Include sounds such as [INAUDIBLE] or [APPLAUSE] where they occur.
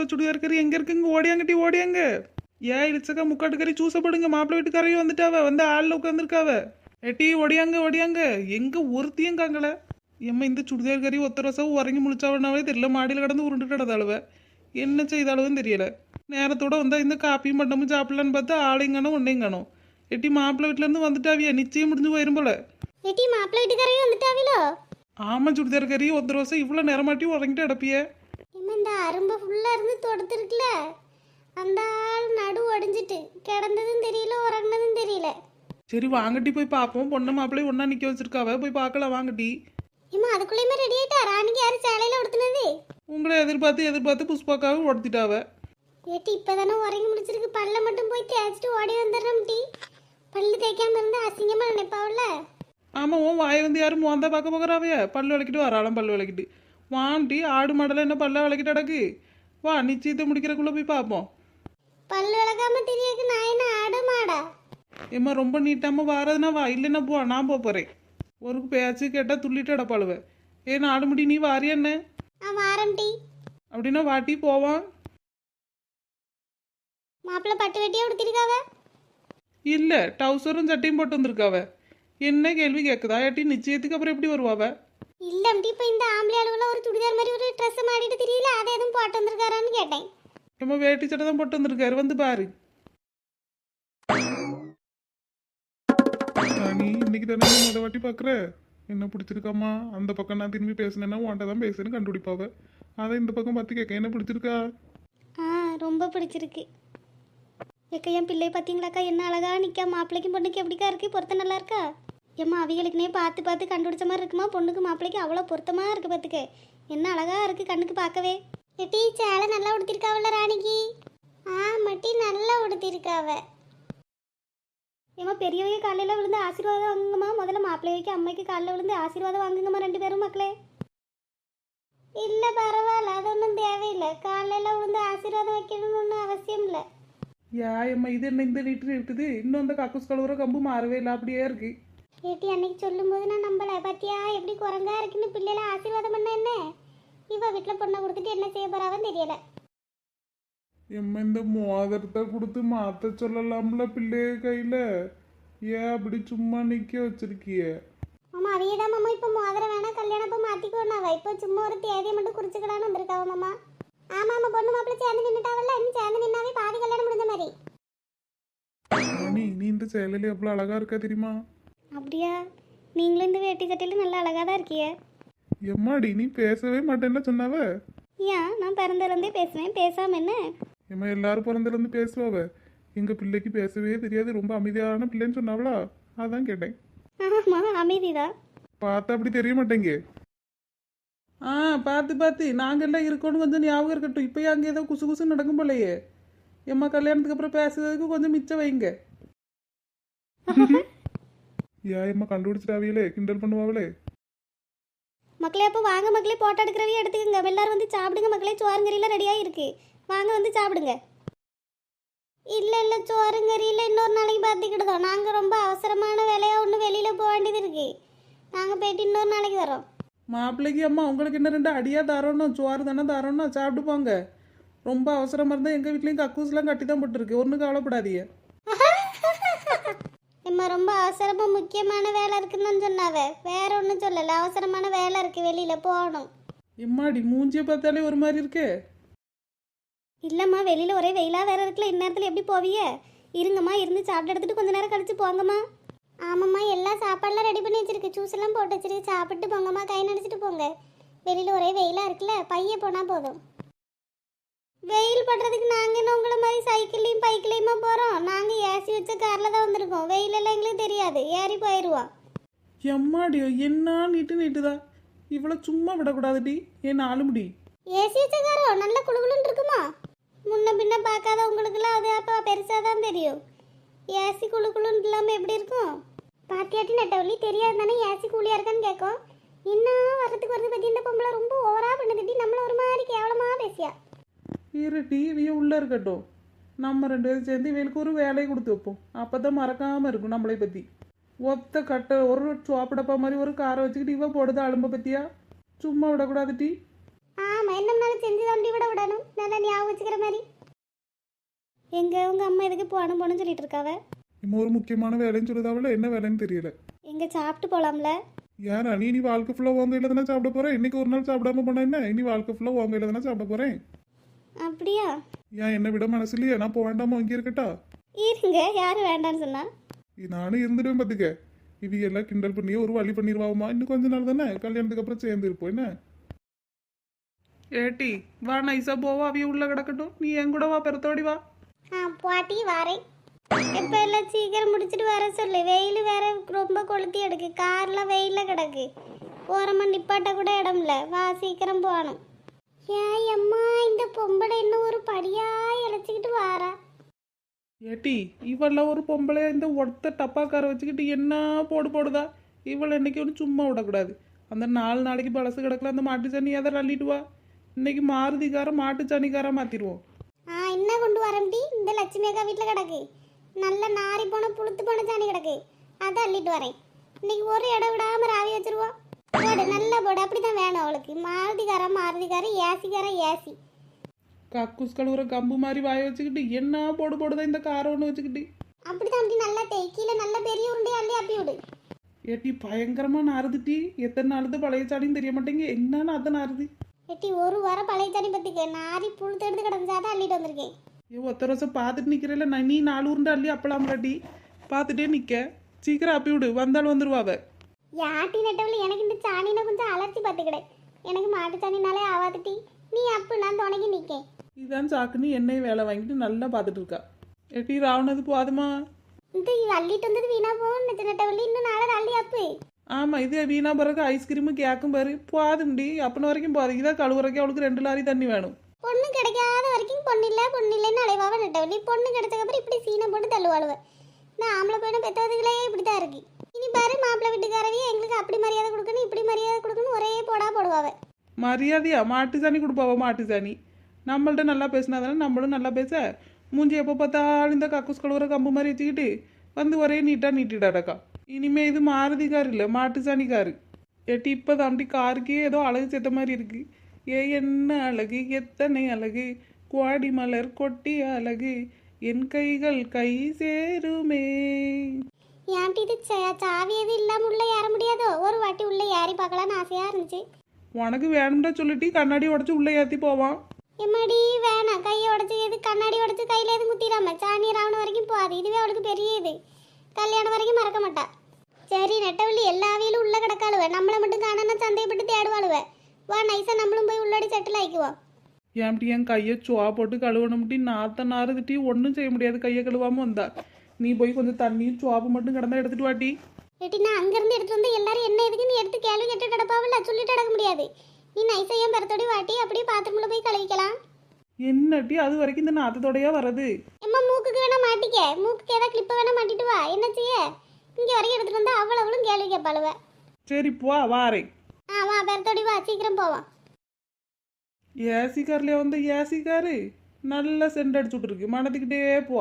ரோசா சுடிதார் கறி எங்க இருக்குங்க? ஓடியாங்க டீ ஓடியாங்க. ஏன் இழிச்சக்கா முக்காட்டு கறி சூசப்படுங்க. மாப்பிள்ளை வீட்டுக்காரையும் வந்துட்டாவ வந்து ஆள்ல உட்காந்துருக்காவ ஏ டீ ஓடியாங்க ஓடியாங்க. எங்க ஒருத்தியும் காங்கல. எம்மா இந்த சுடிதார் கறி ஒத்த ரோசா உறங்கி முழிச்சாவனாவே தெரியல. மாடியில் கடந்து உருண்டு கிடந்தாளுவ. என்ன செய்தாலும் தெரியல. நேரத்தோட வந்தா இந்த காப்பியும் பண்ணமும் சாப்பிடலான்னு பார்த்தா ஆளையும் காணும் ஒன்னையும் காணும். எட்டி மாப்பிள்ளை வீட்டுல இருந்து வந்துட்டாவியா. நிச்சயம் முடிஞ்சு போயிரும் போல. ஏட்டி மாப்பிள்ளை வீட்டுக்காரையும் வந்துட்டாவிலோ? ஆமா சுடிதார் கறி ஒத்த ரோசா இவ்வளோ நேரமாட்டி உறங்கிட்டு அடப்பியே இம்மா இந்த அரும்பு ஃபுல்லாக இருந்து தொடுத்துருக்குல? அந்த ஆள் நடு ஒடிஞ்சிட்டு கிடந்ததும் தெரியல உறங்கினதும் தெரியல. சரி வாங்கட்டி போய் பார்ப்போம் பொண்ணு மாப்பிள்ளை ஒன்றா நிற்க வச்சிருக்காவ போய் பார்க்கலாம் வாங்கட்டி. இம்மா அதுக்குள்ளேயுமே ரெடி ஆயிட்டா? ராணிக்கு யாரு சேலையில உடுத்துனது? உங்களை எதிர்பார்த்து எதிர்பார்த்து புஷ்பாக்காவை உடத்திட்டாவ ஏட்டி இப்பதானே உறங்கி முடிச்சிருக்கு. பல்ல மட்டும் போய் தேய்ச்சிட்டு ஓடி வந்துடுறோம் டீ. பல்லு தேய்க்காம இருந்தா அசிங்கமா நினைப்பாவுல? ஆமாம் உன் வாயை வந்து யாரும் மோந்தா பார்க்க போகிறாவைய? பல்லு விளக்கிட்டு வராளாம் பல்லு விளக்கிட்டு. வாண்டி ஆடு மாடலாம் என்ன பல்ல விளக்கிட்டு அடக்கு வா நிச்சயத்தை முடிக்கிறக்குள்ளே போய் பார்ப்போம். பல்லு விளக்காம தெரியக்கு நான் என்ன ஆட மாடா? ஏம்மா ரொம்ப நீட்டாமல் வாரதுனா வா இல்லைன்னா போ நான் போக போகிறேன் ஒரு பேச்சு கேட்டால் துள்ளிட்டு அடப்பாளுவ ஏ நாடு முடி நீ வாரியா என்ன? அப்படின்னா வாட்டி போவான் மாப்பிள்ளை பட்டு வெட்டியா உடுத்திருக்காவ? இல்லை டவுசரும் சட்டையும் போட்டு வந்திருக்காவ. என்ன கேள்வி கேட்குதா ஏட்டி நிச்சயத்துக்கு அப்புறம் எப்படி வருவாவ? இல்ல டீ இப்ப இந்த ஆம்பளை ஒரு சுடிதார் மாதிரி ஒரு ட்ரெஸ் மாட்டிட்டு தெரியல அதை எதுவும் போட்டு வந்திருக்காரான்னு கேட்டேன். ஏம்மா வேட்டி சட்டை தான் போட்டு வந்திருக்காரு வந்து பாரு. நீ இன்னைக்கு தானே முத வாட்டி பார்க்குற என்ன பிடிச்சிருக்காம்மா? அந்த பக்கம் நான் திரும்பி பேசினேன்னா உன்ட்ட தான் பேசுன்னு கண்டுபிடிப்பாவ. அதை இந்த பக்கம் பார்த்து கேட்க என்ன பிடிச்சிருக்கா? ஆ ரொம்ப பிடிச்சிருக்கு. எக்கா என் பிள்ளை பார்த்தீங்களாக்கா? என்ன அழகா நிற்கா மாப்பிள்ளைக்கும் பொண்ணுக்கு எப்படிக்கா இருக்கு? பொருத்தம் நல்லா இருக்கா? ஏம்மா அவிகளுக்குனே பார்த்து பார்த்து கண்டுபிடிச்ச மாதிரி இருக்குமா? பொண்ணுக்கு மாப்பிள்ளைக்கு அவ்வளோ பொருத்தமாக இருக்கு பார்த்துக்க என்ன அழகா இருக்கு கண்ணுக்கு பார்க்கவே. எட்டி சேலை நல்லா உடுத்திருக்காவல்ல ராணிக்கு? ஆ மட்டி நல்லா உடுத்திருக்காவ. ஏம்மா பெரியவங்க காலையில் விழுந்து ஆசீர்வாதம் வாங்குங்கம்மா. முதல்ல மாப்பிள்ளைக்கு அம்மைக்கு காலையில் விழுந்து ஆசீர்வாதம் வாங்குங்கம்மா ரெண்டு பேரும் மக்களே. இல்லை பரவாயில்ல. அது ஒன்றும் தேவையில்லை. காலையில் விழுந்து ஆசீர்வாதம் வைக்கணும்னு ஒன்றும் அவசியம் இல்லை. யா அம்மா இது என்ன இந்த வீட்டில் இருக்குது? இன்னும் அந்த கக்கூஸ் கழுவுற கம்பு மாறவே இல்லை. அப்படியே இருக்குது ஏட்டி அன்னைக்கு சொல்லும்போது நான் நம்பல. பாத்தியா எப்படி குரங்கா இருக்குன்னு பிள்ளைல ஆசீர்வாதம் பண்ண என்ன? இவ வீட்டில் பொண்ணை கொடுத்துட்டு என்ன செய்ய போறாவன்னு தெரியல. எம்மா இந்த மோதிரத்தை கொடுத்து மாத்த சொல்லலாம்ல பிள்ளைய கையில? ஏன் அப்படி சும்மா நிக்க வச்சிருக்கிய? மாமா அவையே தான் மாமா இப்போ மோதிரம் வேணா கல்யாணம் இப்போ மாத்திக்கோணும் அவ இப்போ சும்மா ஒரு தேதியை மட்டும் குறிச்சுக்கலான்னு வந்திருக்காவ மாமா. ஆமா ஆமா பொண்ணு மாப்பிள்ளை சேர்ந்து நின்றுட்டாவல்ல இன்னும் சேர்ந்து நின்னாவே பாதி கல்யாணம் முடிஞ்ச மாதிரி. நீ இந்த சேலையில எவ்வளவு அழகா இருக்கா தெரியுமா? அப்படியா? நீங்களும் இந்த வேட்டி சட்டையில நல்லா அழகா தான் இருக்கிய. எம்மாடி நீ பேசவே மாட்டேன்ல சொன்னாவ? ஏன்? நான் பிறந்ததுலேருந்தே பேசுவேன். பேசாம என்ன? எம்மா எல்லாரும் பிறந்ததுல இருந்து பேசுவாவ? எங்க பிள்ளைக்கு பேசவே தெரியாது. ரொம்ப அமைதியான பிள்ளைன்னு சொன்னாவளா? அதான் கேட்டேன். ஆமா அமைதிதான். பார்த்தா அப்படி தெரிய மாட்டேங்க. ஆ பார்த்து பார்த்து. நாங்கெல்லாம் இருக்கோன்னு கொஞ்சம் ஞாபகம் இருக்கட்டும். இப்போ அங்கே ஏதோ குசு குசு நடக்கும் போலையே. எம்மா கல்யாணத்துக்கு அப்புறம் பேசுறதுக்கு கொஞ்சம் மிச்சம் வைங்க. [LAUGHS] எம்மா கண்டுபிடிச்சிட்டாவியலே கிண்டல் பண்ணுவாங்களே மக்களே அப்போ வாங்க மக்களே போட்டோ எடுக்கிறவே எடுத்துக்கோங்க. எல்லாரும் வந்து சாப்பிடுங்க மக்களே சோறுங்கறியெல்லாம் ரெடியாக இருக்கு வாங்க வந்து சாப்பிடுங்க. இல்லை இல்லை சோறுங்கறியில் இன்னொரு நாளைக்கு பார்த்துக்கிட்டோம் நாங்கள் ரொம்ப அவசரமான வேலையாக ஒன்று வெளியில் போக வேண்டியது இருக்கு. நாங்கள் போயிட்டு இன்னொரு நாளைக்கு வரோம் மாப்பிள்ளைக்கு அம்மா உங்களுக்கு என்ன ரெண்டு அடியாக தரணும் சோறு தானே தரணும் சாப்பிட்டு போங்க. ரொம்ப அவசரமாக இருந்தால் எங்கள் வீட்லேயும் கக்கூஸ்லாம் கட்டி தான் போட்டுருக்கு. ஒன்றும் கவலைப்படாதீங்க. இம்மா ரொம்ப அவசரமாக முக்கியமான வேலை இருக்குன்னு சொன்னாவ. வேற ஒன்றும் சொல்லலை. அவசரமான வேலை இருக்கு. வெளியில் போகணும். எம்மாடி மூஞ்சியை பார்த்தாலே ஒரு மாதிரி இருக்கே. இல்லைம்மா வெளியில் ஒரே வெயிலாக வேற இருக்குல்ல. இந்நேரத்தில் எப்படி போவீங்க இருங்கம்மா இருந்து சாப்பிட்டு எடுத்துட்டு கொஞ்ச நேரம் கழிச்சு போங்கம்மா. ஆமாம்மா எல்லா சாப்பாடுலாம் ரெடி பண்ணி வச்சிருக்கு. ஜூஸ் எல்லாம் போட்டு வச்சிருக்கு. சாப்பிட்டு போங்கம்மா கை நடிச்சிட்டு போங்க. வெளியில் ஒரே வெயிலாக இருக்குல்ல. பைய போனால் போதும். வெயில் படுறதுக்கு நாங்கள் என்ன உங்களை மாதிரி சைக்கிள்லையும் பைக்லேயுமா போகிறோம் வச்ச காரில் தான் வந்திருக்கோம் வெயிலெல்லாம் எங்களுக்கு தெரியாது ஏறி போயிடுவோம் எம்மாடியோ என்ன நீட்டு நீட்டுதா இவ்வளோ சும்மா விடக்கூடாதுடி ஏன் நாலு முடி ஏசி வச்ச காரோ நல்ல குளுகுளுன்னு இருக்குமா முன்ன பின்ன பார்க்காத உங்களுக்குலாம் அது அப்போ பெருசாக தான் தெரியும் ஏசி குளு குளுன்னு இல்லாமல் எப்படி இருக்கும் பாத்தியாட்டி நட்டவள்ளி தெரியாது தானே ஏசி கூலியாக இருக்கான்னு கேட்கும் இன்னும் வர்றதுக்கு வருது பற்றி இந்த பொம்பளை ரொம்ப ஓவராக பண்ணுதுட்டி நம்மள ஒரு மாதிரி கேவலமாக பேசியா இரு டிவியை உள்ளே இருக்கட்டும் நம்ம ரெண்டு பேரும் சேர்ந்து இவளுக்கு ஒரு வேலையை கொடுத்து வைப்போம். அப்போ தான் மறக்காமல் இருக்கும் நம்மளை பற்றி ஒத்த கட்டை ஒரு சோப்படப்பா மாதிரி ஒரு காரை வச்சுக்கிட்டு இவ போடுது அலும்ப பற்றியா சும்மா விடக்கூடாது டீ. ஆமா என்னம்னாலும் செஞ்சு தம்பி விட விடணும். நல்லா ஞாபகம் வச்சுக்கிற மாதிரி. எங்க உங்க அம்மா எதுக்கு போகணும் போகணும்னு சொல்லிட்டு இருக்காவ? இம்மா ஒரு முக்கியமான வேலைன்னு சொல்லுதாவில் என்ன வேலைன்னு தெரியல. எங்க சாப்பிட்டு போலாம்ல? ஏன்னா நீ நீ வாழ்க்கை ஃபுல்லாக உங்க கையில் தானே சாப்பிட போகிறேன் இன்னைக்கு ஒரு நாள் சாப்பிடாம போனா என்ன? இனி வாழ்க்கை ஃபுல்லாக உங்க கையில் தானே சாப்பிட போகிறேன் அப்படியா? ஏன் என்ன விட மனசு இல்லையா நான் போக வேண்டாமா? இங்கே இருக்கட்டா? இருங்க யாரும் வேண்டான்னு சொன்னா? நானும் இருந்துடுவேன் பார்த்துக்க இவங்க எல்லாம் கிண்டல் பண்ணி ஒரு வழி பண்ணிடுவாமா இன்னும் கொஞ்ச நாள் தானே? கல்யாணத்துக்கு அப்புறம் சேர்ந்து இருப்போம் என்ன? ஏட்டி வா நைஸா போவா அவிய உள்ள கிடக்கட்டும். நீ என் கூட வா பெருத்தோடி வா. ஆ பாட்டி வாரேன். இப்போ எல்லாம் சீக்கிரம் முடிச்சிட்டு வர சொல்லு. வெயில் வேற ரொம்ப கொளுத்தி எடுக்கு கார்லாம் வெயிலில் கிடக்கு. ஓரமாக நிப்பாட்ட கூட இடம் இல்லை. வா சீக்கிரம் போகணும். ஏன் அம்மா படியா இழைச்சிக்கிட்டு வாரா. ஏட்டி இவள ஒரு பொம்பளை இந்த ஒத்த டப்பாக்கார வச்சுக்கிட்டு என்ன போடு போடுதா? இவளை இன்னைக்கு ஒன்று சும்மா விடக்கூடாது. அந்த நாலு நாளைக்கு பழசு கிடக்கல அந்த மாட்டு சாணி அதை அள்ளிட்டு வா. இன்னைக்கு மாருதிக்கார மாட்டு சாணிக்கார மாத்திடுவோம் ஆ என்ன கொண்டு வரம்டி இந்த லட்சுமி அக்கா வீட்டில் கிடக்கு. நல்ல நாரி போன புளுத்து போன சாணி கிடக்கு. அதை அள்ளிட்டு வரேன். இன்னைக்கு ஒரு இடம் விடாம ராவி வச்சிருவோம் போடு நல்லா போடு. அப்படிதான் வேணும் அவளுக்கு. மாருதிக்காரன் மாருதிக்காரன் ஏசிக்காரன் ஏசி. கக்கூஸ் கழுவுற கம்பு மாதிரி வாய வச்சுக்கிட்டு என்ன போடு போடுதா இந்த காரை ஒன்று வச்சுக்கிட்டு. அப்படிதான் அப்படி நல்லா கீழே நல்ல பெரிய உருண்டை அள்ளி அப்பி விடு. ஏட்டி பயங்கரமா நாறுதுட்டி. எத்தனை நாளுது பழைய சாணின்னு தெரிய மாட்டேங்க என்னன்னு அதை நாறுது? எட்டி ஒரு வாரம் பழைய தண்ணி பத்திக்க. நாரி புழுத்து எடுத்து கிடந்துச்சாதான் அள்ளிட்டு வந்திருக்கேன். ஏ ஒத்த வருஷம் பார்த்துட்டு நிக்கிறேல நான் நீ நாலு உருண்டை அள்ளி அப்பலாம்லாட்டி பார்த்துட்டே நிக்க. சீக்கிரம் அப்பி விடு. வந்தாலும் வந்துருவாவ யாட்டி நெட்டவில் எனக்கு இந்த சாணினா கொஞ்சம் அலர்ச்சி பார்த்துக்கிடே. எனக்கு மாட்டு சாணினாலே ஆவாதுட்டி நீ அப்பு நான் துணைக்கு நிற்கேன் இதான் சாக்குன்னு என்னையும் வேலை வாங்கிட்டு நல்லா பார்த்துட்டு இருக்கா. ஏட்டி ராவணது போதுமா? இந்த அள்ளிட்டு வந்தது வீணா போகும் நெட்ட இன்னும் நாளை அள்ளி அப்பு ஆமா இது வீணா பிறகு ஐஸ்கிரீமு கேக்கும் பாரு. போதும்டி. அப்பன வரைக்கும் போதும் இதான் கழுவுறக்கு அவளுக்கு ரெண்டு லாரி தண்ணி வேணும். பொண்ணு கிடைக்காத வரைக்கும் பொண்ணு இல்லை பொண்ணு இல்லைன்னு அலைவாவ நெட்டவள்ளி. பொண்ணு கிடைச்சக்கப்புறம் இப்படி சீனை போட்டு தள்ளுவாளுவ. நான் ஆம்பளை பையனை பெற்றதுகளே இப்படி தான் இருக்கு. இனி பாரு மாப்பிள்ளை வீட்டுக்காரவே எங்களுக்கு அப்படி மரியாதை கொடுக்கணும் இப்படி மரியாதை கொடுக்கணும் ஒரே போடா போடுவாவ. மரியாதையா? மாட்டு சாணி கொடுப்பாவ மாட்டு சாணி நம்மள்ட்ட நல்லா பேசினா தானே நம்மளும் நல்லா பேச? மூஞ்சி எப்போ பார்த்தாலும் இந்த கக்கூஸ் கழுவுற கம்பு மாதிரி வச்சுக்கிட்டு வந்து ஒரே நீட்டாக நீட்டிடாடக்கா இனிமே இது மாருதி கார் இல்லை மாட்டு சாணி காரு எட்டி இப்போ தாண்டி காருக்கே ஏதோ அழகு சேர்த்த மாதிரி இருக்கு. ஏ என்ன அழகு எத்தனை அழகு குவாடி மலர் கொட்டி அழகு என் கைகள் கை சேருமே. ஏன்ட்டு சாவி எதுவும் இல்லாமல் உள்ளே ஏற முடியாதோ? ஒரு வாட்டி உள்ளே ஏறி பார்க்கலான்னு ஆசையாக இருந்துச்சு. உனக்கு வேணும்டா சொல்லிட்டு கண்ணாடி உடச்சி உள்ளே ஏற்றி போவான். எம்மாடி வேணாம். கையை உடச்சி எது கண்ணாடி உடச்சி கையில் எதுவும் குத்திடாம சாணி ராவணம் வரைக்கும் போகாது இதுவே அவளுக்கு பெரிய இது. கல்யாணம் வரைக்கும் மறக்க மாட்டா. சரி நெட்டவள்ளி எல்லா அவையிலும் உள்ள கிடக்காளுவ. நம்மளை மட்டும் காணனா சந்தைப்பட்டு தேடுவாளுவ. வா நைஸா நம்மளும் போய் உள்ளோடி செட்டில் ஆயிக்குவோம் ஏன்டி என் கையை சுவா போட்டு கழுவணும்ட்டி நாத்த நாறுதுட்டி ஒன்றும் செய்ய முடியாது. கையை கழுவாம வந்தா. நீ போய் கொஞ்சம் தண்ணியும் சுவாப்பு மட்டும் கிடந்தா எடுத்துட்டு வாட்டி ஏட்டி நான் அங்கேருந்து எடுத்து வந்து எல்லாரும் என்ன எதுக்குன்னு எடுத்து கேள்வி கேட்டு கிடப்பாவில்ல? சொல்லிட்டு அடக்க முடியாது. நீ நைஸா ஏன் பரத்தோடி வாட்டி அப்படியே பாத்ரூம்ல போய் கழுவிக்கலாம்? என்னட்டி அது வரைக்கும் இந்த நாத்தத்தோடையா வர்றது? எம்மா மூக்குக்கு வேணா மாட்டிக்க. மூக்குக்கு ஏதாவது கிளிப்பை வேணா மாட்டிட்டு வா. என்ன செய்ய? இங்கே வரைக்கும் எடுத்துட்டு வந்தா அவ்வளவுளும் கேள்வி கேட்பாளுவ சரி போ வாரேன். ஆ வா பெருத்தோடி வா சீக்கிரம் போவோம். ஏசி கார்லயே வந்து ஏசி காரு நல்ல சென்ட் அடிச்சுட்டு இருக்கு மணத்துக்கிட்டே போ.